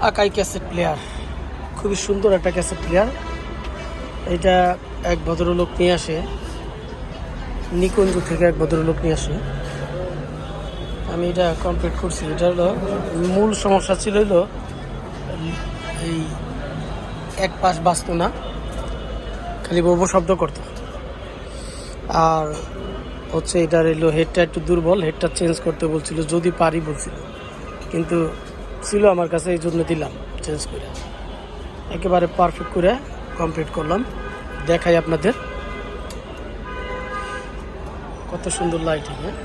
আকাই cassette player খুবই সুন্দর একটা ক্যাসেট প্লেয়ার এটা এক ভদ্রলোক নিয়ে আসে। নিকুঞ্জ থেকে এক ভদ্রলোক নিয়ে আসে। আমি এটা কমপ্লিট করছি। এটা হলো মূল সমস্যা ছিল হলো এই এক পাশ বাঁচতো না। খালি বউ শব্দ করতো। আর হচ্ছে এটার এলো হেডটা একটু দুর্বল। হেডটা চেঞ্জ করতে বলছিল। যদি পারি বলছিল। কিন্তু ছিল আমার কাছে, এই জন্য দিলাম চেঞ্জ করে। একেবারে পারফেক্ট করে কমপ্লিট করলাম। দেখাই আপনাদের। কত সুন্দর লাইটিং হ্যাঁ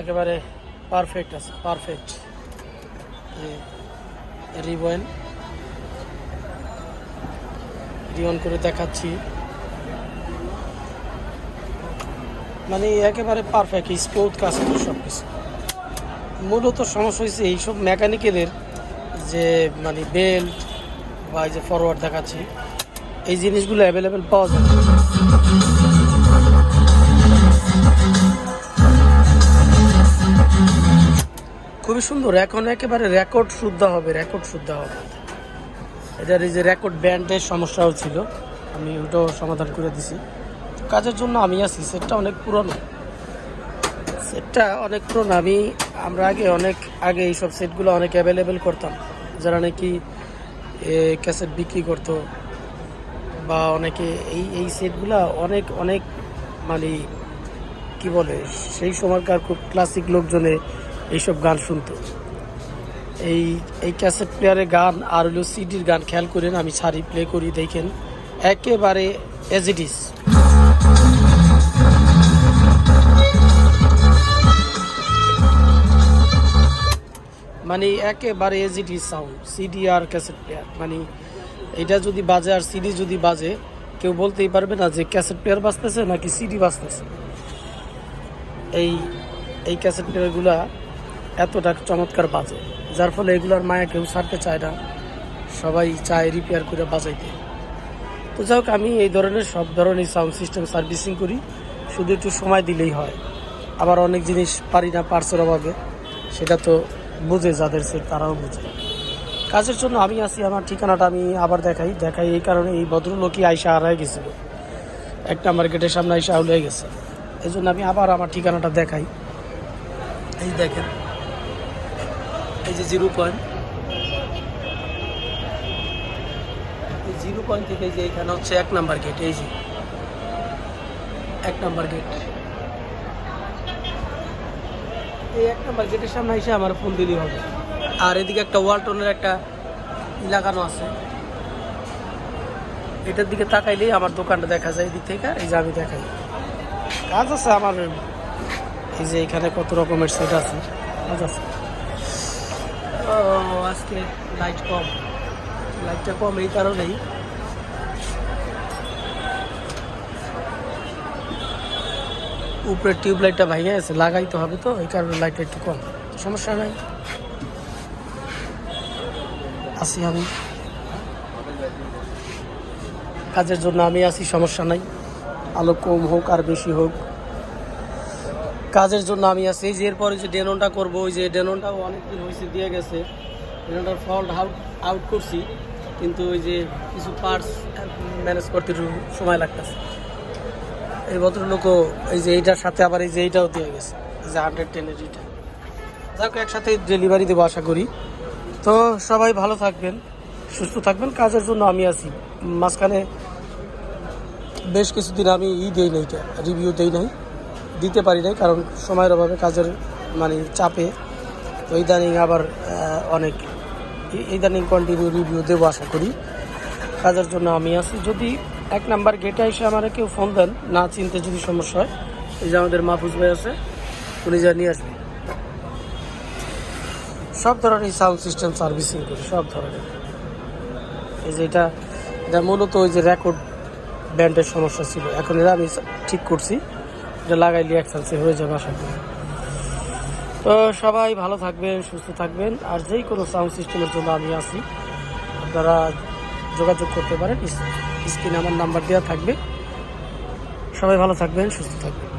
একেবারে পারফেক্ট আছে পারফেক্ট রিবয়েন রিঅন করে দেখাচ্ছি। মানে একেবারে পারফেক্ট স্মুথ কাজ করে সব কিছু মূলত সমস্যা হয়েছে এইসব মেকানিক্যালের যে মানে বেল্ট বা এই যে ফরওয়ার্ড দেখাচ্ছি, এই জিনিসগুলো অ্যাভেলেবেল পাওয়া যায়। খুবই সুন্দর, এখন একেবারে রেকর্ড শুদ্ধ হবে রেকর্ড শুদ্ধ হবে। এটার এই যে রেকর্ড ব্যান্ডের সমস্যাও ছিল। আমি ওটাও সমাধান করে দিছি। কাজের জন্য আমি আছি, সেটটা অনেক পুরনো। সেটটা অনেক পুরনো। আমি, আমরা আগে অনেক, আগে এইসব সেটগুলো অনেক অ্যাভেলেবেল করতাম। যারা নাকি ক্যাসেট বিক্রি করতো, বা অনেকে এই এই সেটগুলা অনেক অনেক মানে কি বলে, সেই সময়কার খুব ক্লাসিক লোকজনে এইসব গান শুনতো। এই এই ক্যাসেট প্লেয়ারে গান আর হলো সিডির গান খেয়াল করেন, আমি সারি প্লে করি, দেখেন। একেবারে এজ ইট মানে একেবারে এজ ইট সাউন্ড সিডি আর ক্যাসেট প্লেয়ার মানে এটা যদি বাজে আর সিডি যদি বাজে, কেউ বলতেই পারবে না যে ক্যাসেট প্লেয়ার বাজতেছে নাকি সিডি বাজতেছে। এই এই ক্যাসেট প্লেয়ারগুলা এতটা চমৎকার বাজে, যার ফলে এগুলার মায়া কেউ ছাড়তে চায় না। সবাই চায় রিপেয়ার করে বাজাইতে তো যাই হোক, আমি এই ধরনের সব ধরনের সাউন্ড সিস্টেম সার্ভিসিং করি। শুধু একটু সময় দিলেই হয়। আবার অনেক জিনিস পারি না পার্সের অভাবে। সেটা তো বুঝে, যাদের সে তারাও বুঝে। কাজের জন্য আমি আসি আমার ঠিকানাটা আমি আবার দেখাই। দেখাই এই কারণে এই ভদ্রলোকই আইসা হারাই গেছিল। এক নাম্বার গেটের সামনে আইসা হয়ে গেছে। এই জন্য আমি আবার আমার ঠিকানাটা দেখাই। এই দেখেন। এই যে জিরো পয়েন্ট। এই জিরো পয়েন্ট থেকে যে এখানে হচ্ছে এক নাম্বার গেট এই যে। এক নাম্বার গেট এই এক নাম্বার গেটের সামনে এসে আমার ফোন দিলেই হবে। আর এদিকে একটা ওয়ালটনের একটা লাগানো আছে। এটার দিকে তাকাইলেই আমার দোকানটা দেখা যায় এদিক থেকে এই যে আমি দেখাই। কাজ আছে আমার। এই যে এখানে কত রকমের সেট আছে কাজ আছে। আজকে লাইট কম। লাইটটা কম এই কারণেই। উপরের টিউব লাইটটা ভাঙে গেছে, লাগাইতে হবে তো, এই কারণে লাইটটা একটু কম। সমস্যা নাই। আসি আমি। কাজের জন্য আমি আসি সমস্যা নাই। আলো কম হোক আর বেশি হোক। কাজের জন্য আমি আছি। যে এরপরে যে ডেননটা করব ওই যে ডেননটাও অনেকদিন হয়েছে দিয়ে গেছে। ডেননটার ফল্ট আউট আউট করছি, কিন্তু ওই যে কিছু পার্টস ম্যানেজ করতে সময় লাগতেছে। এই ভদ্রলোকও এই যে এইটার সাথে আবার এই যে এইটাও দিয়ে গেছে যে হান্ড্রেড টেনের এইটা। যাক, একসাথে ডেলিভারি দেবো আশা করি। তো সবাই ভালো থাকবেন, সুস্থ থাকবেন। কাজের জন্য আমি আছি। মাঝখানে বেশ কিছুদিন আমি ই দিই নাই রিভিউ দিই নাই। দিতে পারি নাই, কারণ সময়ের অভাবে কাজের মানে চাপে। তো ইদানিং আবার অনেক ইদানিং কন্টিনিউ রিভিউ দেবো আশা করি। কাজের জন্য আমি আছি। যদি এক নাম্বার গেটে এসে আমার কেউ ফোন দেন, না চিনতে যদি সমস্যা হয়, এই যে আমাদের মাহফুজ ভাই আছে, উনি যা নিয়ে আসবে। সব ধরনের সাউন্ড সিস্টেম সার্ভিসিং করি, সব ধরনের। এই যে এটা এটা মূলত ওই যে রেকর্ড ব্যান্ডের সমস্যা ছিল। এখন এটা আমি ঠিক করছি। এটা লাগাইলে চান্সে হয়ে যাবে আশা করি। তো সবাই ভালো থাকবেন, সুস্থ থাকবেন। আর যেই কোনো সাউন্ড সিস্টেমের জন্য আমি আছি, আপনারা যোগাযোগ করতে পারেন। স্ক্রিনে আমার নাম্বার দেওয়া থাকবে। সবাই ভালো থাকবেন, সুস্থ থাকবেন।